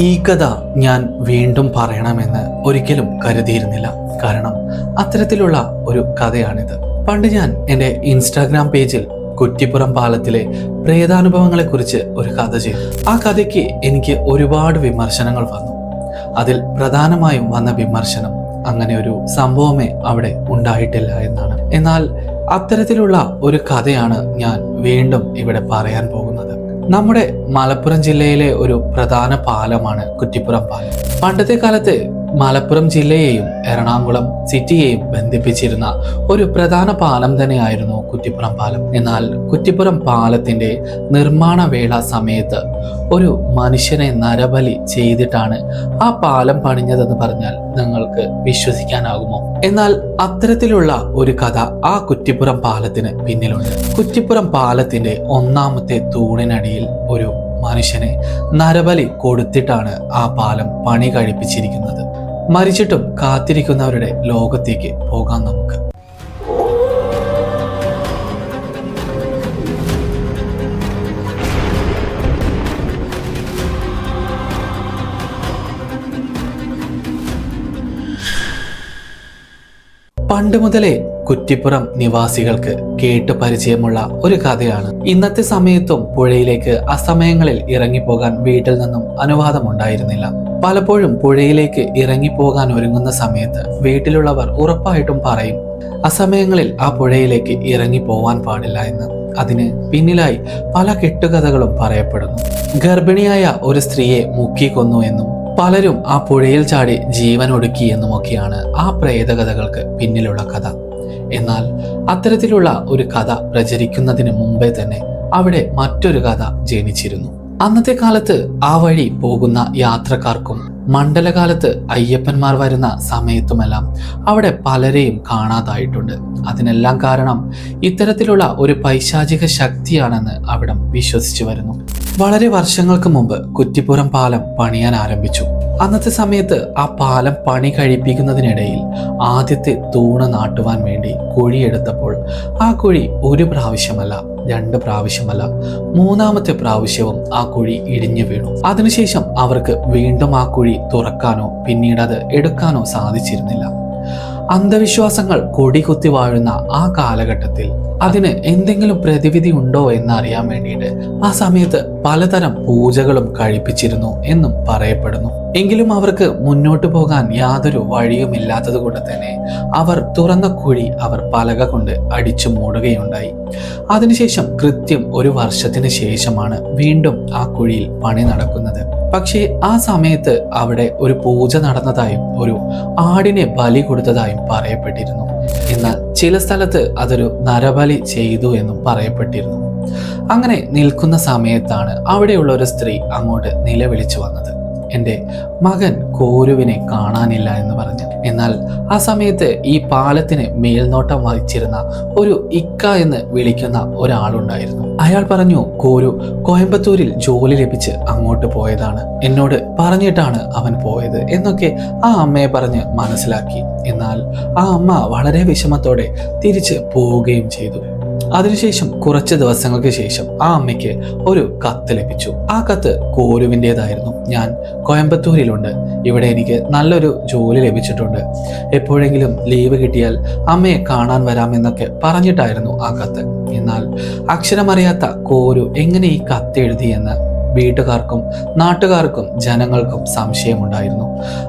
ഈ കഥ ഞാൻ വീണ്ടും പറയണമെന്ന് ഒരിക്കലും കരുതിയിരുന്നില്ല. കാരണം അത്തരത്തിലുള്ള ഒരു കഥയാണിത്. പണ്ട് ഞാൻ എന്റെ ഇൻസ്റ്റാഗ്രാം പേജിൽ കുറ്റിപ്പുറം പാലത്തിലെ പ്രേതാനുഭവങ്ങളെക്കുറിച്ച് ഒരു കഥ ചെയ്തു. ആ കഥയ്ക്ക് എനിക്ക് ഒരുപാട് വിമർശനങ്ങൾ വന്നു. അതിൽ പ്രധാനമായും വന്ന വിമർശനം അങ്ങനെ ഒരു സംഭവമേ അവിടെ ഉണ്ടായിട്ടില്ല എന്നാണ്. എന്നാൽ അത്തരത്തിലുള്ള ഒരു കഥയാണ് ഞാൻ വീണ്ടും ഇവിടെ പറയാൻ പോകുന്നത്. നമ്മുടെ മലപ്പുറം ജില്ലയിലെ ഒരു പ്രധാന പാലമാണ് കുറ്റിപ്പുറം പാലം. പണ്ടത്തെ കാലത്ത് മലപ്പുറം ജില്ലയെയും എറണാകുളം സിറ്റിയെയും ബന്ധിപ്പിച്ചിരുന്ന ഒരു പ്രധാന പാലം തന്നെയായിരുന്നു കുറ്റിപ്പുറം പാലം. എന്നാൽ കുറ്റിപ്പുറം പാലത്തിന്റെ നിർമ്മാണ വേള സമയത്ത് ഒരു മനുഷ്യനെ നരബലി ചെയ്തിട്ടാണ് ആ പാലം പണിഞ്ഞതെന്ന് പറഞ്ഞാൽ നിങ്ങൾക്ക് വിശ്വസിക്കാനാകുമോ? എന്നാൽ അത്തരത്തിലുള്ള ഒരു കഥ ആ കുറ്റിപ്പുറം പാലത്തിന് പിന്നിലുണ്ട്. കുറ്റിപ്പുറം പാലത്തിന്റെ ഒന്നാമത്തെ തൂണിനടിയിൽ ഒരു മനുഷ്യനെ നരബലി കൊടുത്തിട്ടാണ് ആ പാലം പണി കഴിപ്പിച്ചിരിക്കുന്നത്. മരിച്ചിട്ടും കാത്തിരിക്കുന്നവരുടെ ലോകത്തേക്ക് പോകാം നമുക്ക്. പണ്ട് മുതലേ കുറ്റിപ്പുറം നിവാസികൾക്ക് കേട്ടു പരിചയമുള്ള ഒരു കഥയാണ്. ഇന്നത്തെ സമയത്തും പുഴയിലേക്ക് അസമയങ്ങളിൽ ഇറങ്ങിപ്പോകാൻ വീട്ടിൽ നിന്നും അനുവാദമുണ്ടായിരുന്നില്ല. പലപ്പോഴും പുഴയിലേക്ക് ഇറങ്ങിപ്പോകാൻ ഒരുങ്ങുന്ന സമയത്ത് വീട്ടിലുള്ളവർ ഉറപ്പായിട്ടും പറയും അസമയങ്ങളിൽ ആ പുഴയിലേക്ക് ഇറങ്ങി ഇറങ്ങിപ്പോവാൻ പാടില്ല എന്ന്. അതിന് പിന്നിലായി പല കെട്ടുകഥകളും പറയപ്പെടുന്നു. ഗർഭിണിയായ ഒരു സ്ത്രീയെ മുക്കിക്കൊന്നു എന്നും പലരും ആ പുഴയിൽ ചാടി ജീവൻ ഒടുക്കി എന്നുമൊക്കെയാണ് ആ പ്രേതകഥകൾക്ക് പിന്നിലുള്ള കഥ. എന്നാൽ അത്തരത്തിലുള്ള ഒരു കഥ പ്രചരിക്കുന്നതിന് മുമ്പേ തന്നെ അവിടെ മറ്റൊരു കഥ ജനിച്ചിരുന്നു. അന്നത്തെ കാലത്ത് ആ വഴി പോകുന്ന യാത്രക്കാർക്കും മണ്ഡലകാലത്ത് അയ്യപ്പന്മാർ വരുന്ന സമയത്തുമെല്ലാം അവിടെ പലരെയും കാണാതായിട്ടുണ്ട്. അതിനെല്ലാം കാരണം ഇത്തരത്തിലുള്ള ഒരു പൈശാചിക ശക്തിയാണെന്ന് അവിടം വിശ്വസിച്ചു വരുന്നു. വളരെ വർഷങ്ങൾക്ക് മുമ്പ് കുറ്റിപ്പുറം പാലം പണിയാൻ ആരംഭിച്ചു. അന്നത്തെ സമയത്ത് ആ പാലം പണി കഴിപ്പിക്കുന്നതിനിടയിൽ ആദ്യത്തെ തൂണ് നാട്ടുവാൻ വേണ്ടി കുഴിയെടുത്തപ്പോൾ ആ കുഴി ഒരു പ്രാവശ്യമല്ല രണ്ട് പ്രാവശ്യമല്ല മൂന്നാമത്തെ പ്രാവശ്യവും ആ കുഴി ഇടിഞ്ഞു വീണു. അതിനുശേഷം അവർക്ക് വീണ്ടും ആ കുഴി തുറക്കാനോ പിന്നീട് അത് എടുക്കാനോ സാധിച്ചിരുന്നില്ല. അന്ധവിശ്വാസങ്ങൾ കൊടികുത്തി വാഴുന്ന ആ കാലഘട്ടത്തിൽ അതിന് എന്തെങ്കിലും പ്രതിവിധി ഉണ്ടോ എന്നറിയാൻ വേണ്ടിയിട്ട് ആ സമയത്ത് പലതരം പൂജകളും കഴിപ്പിച്ചിരുന്നു എന്നും പറയപ്പെടുന്നു. എങ്കിലും അവർക്ക് മുന്നോട്ട് പോകാൻ യാതൊരു വഴിയുമില്ലാത്തത് കൊണ്ട് തന്നെ അവർ തുറന്ന കുഴി അവർ പലക കൊണ്ട് അടിച്ചു മൂടുകയുണ്ടായി. അതിനുശേഷം കൃത്യം ഒരു വർഷത്തിന് ശേഷമാണ് വീണ്ടും ആ കുഴിയിൽ പണി നടക്കുന്നത്. പക്ഷേ ആ സമയത്ത് അവിടെ ഒരു പൂജ നടന്നതായും ഒരു ആടിനെ ബലി കൊടുത്തതായും പറയപ്പെട്ടിരുന്നു. എന്നാൽ ചില സ്ഥലത്ത് അതൊരു നരബലി ചെയ്തു എന്നും പറയപ്പെട്ടിരുന്നു. അങ്ങനെ നിൽക്കുന്ന സമയത്താണ് അവിടെയുള്ള ഒരു സ്ത്രീ അങ്ങോട്ട് നിലവിളിച്ചു വന്നത്. എന്റെ മകൻ കോരുവിനെ കാണാനില്ല എന്ന് പറഞ്ഞു. എന്നാൽ ആ സമയത്ത് ഈ പാലത്തിന് മേൽനോട്ടം വഹിച്ചിരുന്ന ഒരു ഇക്ക എന്ന് വിളിക്കുന്ന ഒരാളുണ്ടായിരുന്നു. അയാൾ പറഞ്ഞു കോരു കോയമ്പത്തൂരിൽ ജോലി ലഭിച്ച് അങ്ങോട്ട് പോയതാണ്. എന്നോട് പറഞ്ഞിട്ടാണ് അവൻ പോയത് എന്നൊക്കെ ആ അമ്മയെ പറഞ്ഞ് മനസ്സിലാക്കി. എന്നാൽ ആ അമ്മ വളരെ വിഷമത്തോടെ തിരിച്ച് പോവുകയും ചെയ്തു. അതിനുശേഷം കുറച്ച് ദിവസങ്ങൾക്ക് ശേഷം ആ അമ്മയ്ക്ക് ഒരു കത്ത് ലഭിച്ചു. ആ കത്ത് കോരുവിന്റെതായിരുന്നു ഞാൻ കോയമ്പത്തൂരിലുണ്ട്. ഇവിടെ എനിക്ക് നല്ലൊരു ജോലി ലഭിച്ചിട്ടുണ്ട്. എപ്പോഴെങ്കിലും ലീവ് കിട്ടിയാൽ അമ്മയെ കാണാൻ വരാമെന്നൊക്കെ പറഞ്ഞിട്ടായിരുന്നു ആ കത്ത്. എന്നാൽ അക്ഷരമറിയാത്ത കോരു എങ്ങനെ ഈ കത്ത് എഴുതിയെന്ന് വീട്ടുകാർക്കും നാട്ടുകാർക്കും ജനങ്ങൾക്കും സംശയമുണ്ടായിരുന്നു.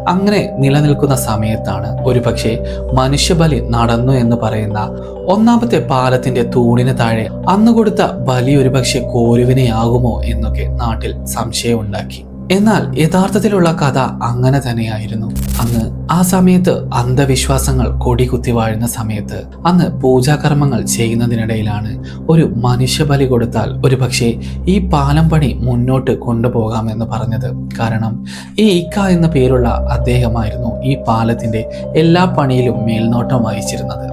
അങ്ങനെ നിലനിൽക്കുന്ന സമയത്താണ് ഒരുപക്ഷെ മനുഷ്യബലി നടന്നു എന്ന് പറയുന്ന ഒന്നാമത്തെ പാലത്തിന്റെ തൂണിന് താഴെ അന്ന് കൊടുത്ത ബലി ഒരുപക്ഷെ കോരുവിനെയാകുമോ എന്നൊക്കെ നാട്ടിൽ സംശയമുണ്ടാക്കി. എന്നാൽ യഥാർത്ഥത്തിലുള്ള കഥ അങ്ങനെ തന്നെയായിരുന്നു. അന്ന് ആ സമയത്ത് അന്ധവിശ്വാസങ്ങൾ കൊടികുത്തി വാഴുന്ന സമയത്ത് അന്ന് പൂജാകർമ്മങ്ങൾ ചെയ്യുന്നതിനിടയിലാണ് ഒരു മനുഷ്യബലി കൊടുത്താൽ ഒരു പക്ഷേ ഈ പാലം പണി മുന്നോട്ട് കൊണ്ടുപോകാമെന്ന് പറഞ്ഞത്. കാരണം ഈ ഇക്ക എന്ന പേരുള്ള അദ്ദേഹമായിരുന്നു ഈ പാലത്തിന്റെ എല്ലാ പണിയിലും മേൽനോട്ടം വഹിച്ചിരുന്നത്.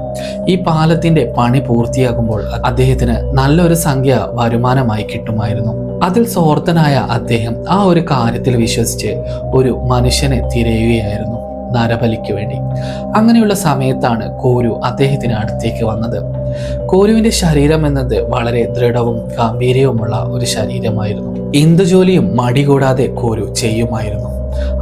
ഈ പാലത്തിന്റെ പണി പൂർത്തിയാകുമ്പോൾ അദ്ദേഹത്തിന് നല്ലൊരു സംഖ്യ വരുമാനമായി കിട്ടുമായിരുന്നു. അതിൽ സ്വാർത്ഥനായ അദ്ദേഹം ആ ഒരു കാര്യത്തിൽ വിശ്വസിച്ച് ഒരു മനുഷ്യനെ തിരയുകയായിരുന്നു നരബലിക്ക് വേണ്ടി. അങ്ങനെയുള്ള സമയത്താണ് കോരു അദ്ദേഹത്തിന് അടുത്തേക്ക് വന്നത്. കോരുവിന്റെ ശരീരം എന്നത് വളരെ ദൃഢവും ഗാംഭീര്യവുമുള്ള ഒരു ശരീരമായിരുന്നു. എന്ത് ജോലിയും മടി കൂടാതെ കോരു ചെയ്യുമായിരുന്നു.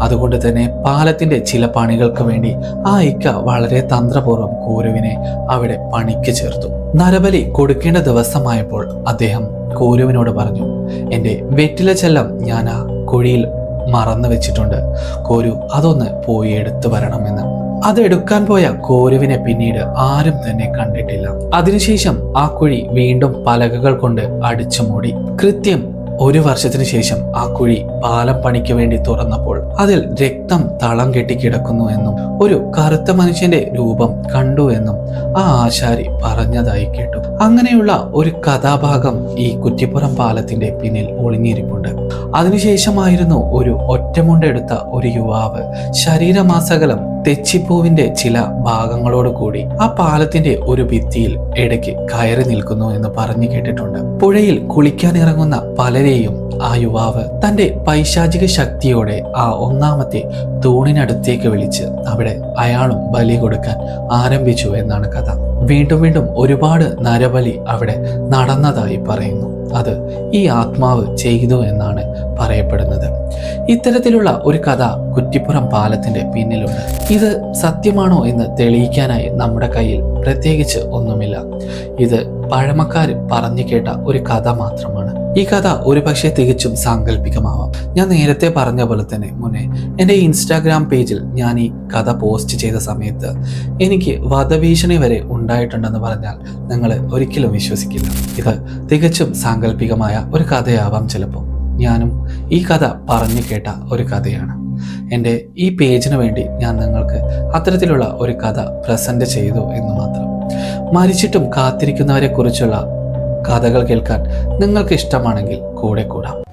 അതുകൊണ്ട് തന്നെ പാലത്തിന്റെ ചില പണികൾക്ക് വേണ്ടി ആ ഇക്ക വളരെ തന്ത്രപൂർവം കോരുവിനെ അവിടെ പണിക്ക് ചേർത്തു. നരബലി കൊടുക്കേണ്ട ദിവസമായപ്പോൾ അദ്ദേഹം കോരുവിനോട് പറഞ്ഞു എന്റെ വെറ്റില ചെല്ലം ഞാൻ ആ കുഴിയിൽ മറന്നു വെച്ചിട്ടുണ്ട്. കോരു അതൊന്ന് പോയി എടുത്തു വരണമെന്ന്. അത് എടുക്കാൻ പോയ കോരുവിനെ പിന്നീട് ആരും തന്നെ കണ്ടിട്ടില്ല. അതിനുശേഷം ആ കുഴി വീണ്ടും പലകകൾ കൊണ്ട് അടിച്ചു മൂടി കൃത്യം ഒരു വർഷത്തിന് ശേഷം ആ കുഴി പാലം പണിക്ക് വേണ്ടി തുറന്നപ്പോൾ അതിൽ രക്തം തളം കെട്ടി കിടക്കുന്നു എന്നും ഒരു കറുത്ത മനുഷ്യന്റെ രൂപം കണ്ടു എന്നും ആ ആശാരി പറഞ്ഞതായി കേട്ടു. അങ്ങനെയുള്ള ഒരു കഥാഭാഗം ഈ കുറ്റിപ്പുറം പാലത്തിന്റെ പിന്നിൽ ഒളിഞ്ഞിരിപ്പുണ്ട്. അതിനുശേഷമായിരുന്നു ഒരു ഒറ്റമുണ്ടെടുത്ത ഒരു യുവാവ് ശരീരമാസകലം തെച്ചിപ്പൂവിന്റെ ചില ഭാഗങ്ങളോട് കൂടി ആ പാലത്തിന്റെ ഒരു ഭിത്തിയിൽ ഇടയ്ക്ക് കയറി നിൽക്കുന്നു എന്ന് പറഞ്ഞു കേട്ടിട്ടുണ്ട്. പുഴയിൽ കുളിക്കാൻ ഇറങ്ങുന്ന പലരെയും ആ യുവാവ് തന്റെ പൈശാചിക ശക്തിയോടെ ആ ഒന്നാമത്തെ തൂണിനടുത്തേക്ക് വിളിച്ച് അവിടെ അയാളും ബലി കൊടുക്കാൻ ആരംഭിച്ചു എന്നാണ് കഥ. വീണ്ടും വീണ്ടും ഒരുപാട് നരബലി അവിടെ നടന്നതായി പറയുന്നു. അത് ഈ ആത്മാവ് ചെയ്തു എന്നാണ് പറയപ്പെടുന്നത്. ഇത്തരത്തിലുള്ള ഒരു കഥ കുറ്റിപ്പുറം പാലത്തിന്റെ പിന്നിലുണ്ട്. ഇത് സത്യമാണോ എന്ന് തെളിയിക്കാനായി നമ്മുടെ കയ്യിൽ പ്രത്യേകിച്ച് ഒന്നുമില്ല. ഇത് പഴമക്കാർ പറഞ്ഞു കേട്ട ഒരു കഥ മാത്രമാണ്. ഈ കഥ ഒരുപക്ഷെ തികച്ചും സാങ്കല്പികമാവാം. ഞാൻ നേരത്തെ പറഞ്ഞ പോലെ തന്നെ മുന്നേ എന്റെ ഇൻസ്റ്റാഗ്രാം പേജിൽ ഞാൻ ഈ കഥ പോസ്റ്റ് ചെയ്ത സമയത്ത് എനിക്ക് വധഭീഷണി വരെ ഉണ്ടായിട്ടുണ്ടെന്ന് പറഞ്ഞാൽ നിങ്ങൾ ഒരിക്കലും വിശ്വസിക്കില്ല. ഇത് തികച്ചും സാങ്കല്പികമായ ഒരു കഥയാവാം ചിലപ്പോൾ ഞാനും ഈ കഥ പറഞ്ഞു കേട്ട ഒരു കഥയാണ്. എന്റെ ഈ പേജിന് വേണ്ടി ഞാൻ നിങ്ങൾക്ക് അത്തരത്തിലുള്ള ഒരു കഥ പ്രസന്റ് ചെയ്തു എന്ന് മാത്രം. മരിച്ചിട്ടും കാത്തിരിക്കുന്നവരെ കുറിച്ചുള്ള കഥകൾ കേൾക്കാൻ നിങ്ങൾക്ക് ഇഷ്ടമാണെങ്കിൽ കൂടെ കൂടാം.